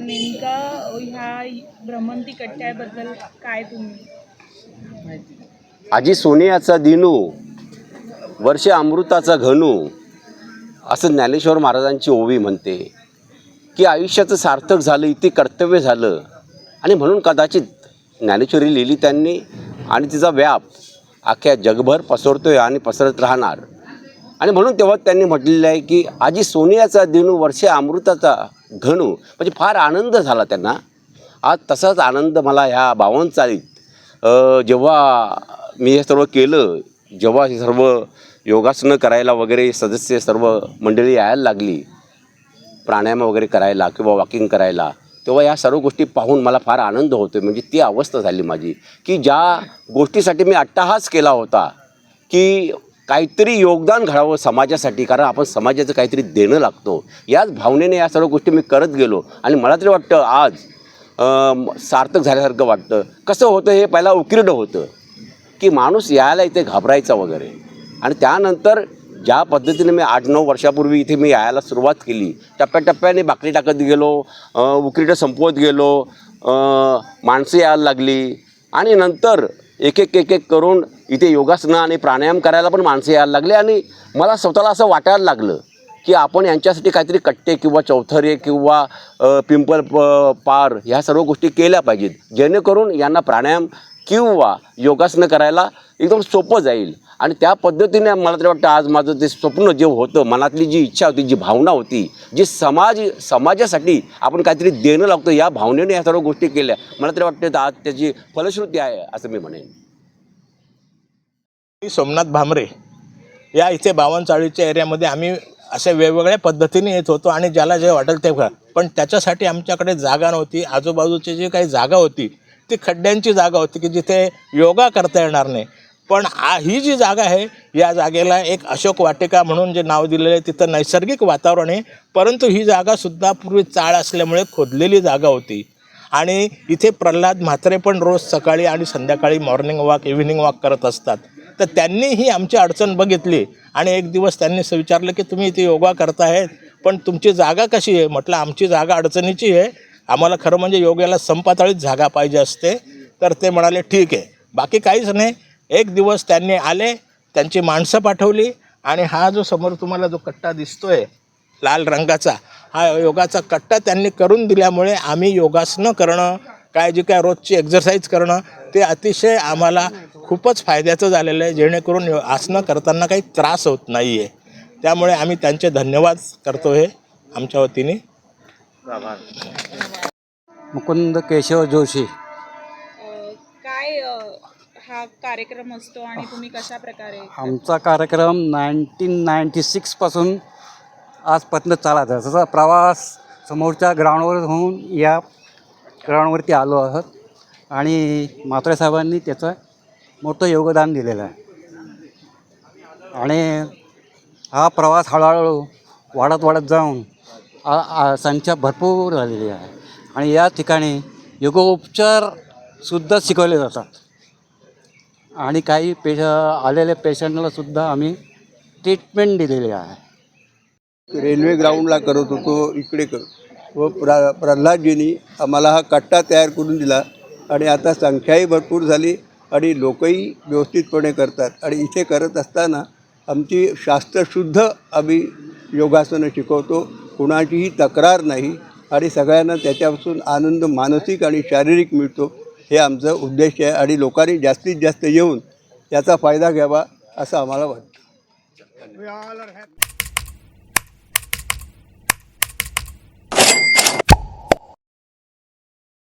नेमका ह्या भ्रमंती कट्ट्याबद्दल काय तुम्ही? आजी सोनियाचा दिनू वर्ष अमृताचा घनू असं ज्ञानेश्वर महाराजांची ओवी म्हणते की आयुष्याचं सार्थक झालं इथे कर्तव्य झालं. आणि म्हणून कदाचित ज्ञानेश्वरी लिहिली त्यांनी आणि तिचा व्याप अख्ख्या जगभर पसरतोय आणि पसरत राहणार. आणि म्हणून तेव्हा त्यांनी म्हटलेलं आहे की आजी सोनियाचा दिनू वर्षे अमृताचा घणू. म्हणजे फार आनंद झाला त्यांना. आज तसाच आनंद मला ह्या बावनचाळीत जेव्हा मी हे सर्व केलं जेव्हा हे सर्व योगासनं करायला वगैरे सदस्य सर्व मंडळी यायला लागली प्राणायाम वगैरे करायला किंवा वॉकिंग करायला तेव्हा या सर्व गोष्टी पाहून मला फार आनंद होतो म्हणजे ती अवस्था झाली माझी की ज्या गोष्टीसाठी मी अट्टाहास केला होता की काहीतरी योगदान घडावं समाजासाठी कारण आपण समाजाचं काहीतरी देणं लागतो. याच भावनेने या सर्व गोष्टी मी करत गेलो. आणि मला तरी वाटतं आज सार्थक झाल्यासारखं वाटतं. कसं होतं हे पहिला उकिरडं होतं की माणूस यायला इथे घाबरायचा वगैरे. आणि त्यानंतर ज्या पद्धतीने मी आठ नऊ वर्षापूर्वी इथे मी यायला सुरुवात केली टप्प्याटप्प्याने बाकरी टाकत गेलो उकिरडं संपवत गेलो माणसं यायला लागली. आणि नंतर एक एक एक एक करून इथे योगासनं आणि प्राणायाम करायला पण माणसं यायला लागले आणि मला स्वतःला असं वाटायला लागलं की आपण यांच्यासाठी काहीतरी कट्टे किंवा चौथरे किंवा पिंपल प पार ह्या सर्व गोष्टी केल्या पाहिजेत. जेणेकरून यांना प्राणायाम किंवा योगासनं करायला एकदम सोपं जाईल. आणि त्या पद्धतीने मला तरी वाटतं आज माझं ते स्वप्न जे होतं मनातली जी इच्छा होती जी भावना होती जी समाज समाजासाठी आपण काहीतरी देणं लागतो या भावनेने या सर्व गोष्टी केल्या. मला तरी वाटतं आज त्याची फलश्रुती आहे असं मी म्हणेन. मी सोमनाथ भामरे या इथे बावनचाळीच्या एरियामध्ये आम्ही अशा वेगवेगळ्या पद्धतीने येत होतो आणि ज्याला जे वाटेल ते पण त्याच्यासाठी आमच्याकडे जागा नव्हती आजूबाजूची जी काही जागा होती ती खड्ड्यांची जागा होती की जिथे योगा करता येणार नाही. पण आ ही जी जागा आहे या जागेला एक अशोक वाटिका म्हणून जे नाव दिलेलं आहे तिथं नैसर्गिक वातावरण आहे. परंतु ही जागासुद्धा पूर्वी चाळ असल्यामुळे खोदलेली जागा होती. आणि इथे प्रल्हाद म्हात्रे पण रोज सकाळी आणि संध्याकाळी मॉर्निंग वॉक इव्हिनिंग वॉक करत असतात. तर त्यांनी ही आमची अडचण बघितली आणि एक दिवस त्यांनी असं विचारलं की तुम्ही इथे योगा करतायत पण तुमची जागा कशी आहे? म्हटलं आमची जागा अडचणीची आहे. आम्हाला खरं म्हणजे योगाला संपातळीत जागा पाहिजे असते. तर ते म्हणाले ठीक आहे. बाकी काहीच नाही. एक दिवस त्यांनी आले त्यांची माणसं पाठवली आणि हा जो समोर तुम्हाला जो कट्टा दिसतोय लाल रंगाचा हा योगाचा कट्टा त्यांनी करून दिल्यामुळे आम्ही योगासनं करणं काय जी काय रोजची एक्झरसाईज करणं ते अतिशय आम्हाला खूपच फायद्याचं झालेलं आहे. जेणेकरून यो- आसनं करताना काही त्रास होत नाही आहे त्यामुळे आम्ही त्यांचे धन्यवाद करतो हे आमच्या वतीने. मुकुंद केशव जोशी. हा कार्यक्रम असतो आणि तुम्ही कशा प्रकारे आमचा कार्यक्रम नाईन्टीन नाईन्टी सिक्सपासून आजपर्यंत चालत आहे. जसा प्रवास समोरच्या ग्राउंडवर होऊन या ग्राउंडवरती आलो आहोत आणि म्हात्रे साहेबांनी त्याचं मोठं योगदान दिलेलं आहे. आणि हा प्रवास हळूहळू वाढत वाढत जाऊन आ- संख्या भरपूर झालेली आहे. आणि या ठिकाणी योगोपचारसुद्धा शिकवले जातात. आणि काही पेश आलेल्या पेशंटला सुद्धा आम्ही ट्रीटमेंट दिलेली आहे. रेल्वे ग्राउंडला करत होतो इकडे करत व प्रा प्रल्हादजींनी आम्हाला हा कट्टा तयार करून दिला आणि आता संख्याही भरपूर झाली आणि लोकही व्यवस्थितपणे करतात. आणि इथे करत असताना आमची शास्त्रशुद्ध आम्ही योगासनं शिकवतो कुणाचीही तक्रार नाही आणि सगळ्यांना त्याच्यापासून आनंद मानसिक आणि शारीरिक मिळतो. हे आमचं उद्देश आहे आणि लोकांनी जास्तीत जास्त येऊन याचा फायदा घ्यावा असं आम्हाला वाटतं.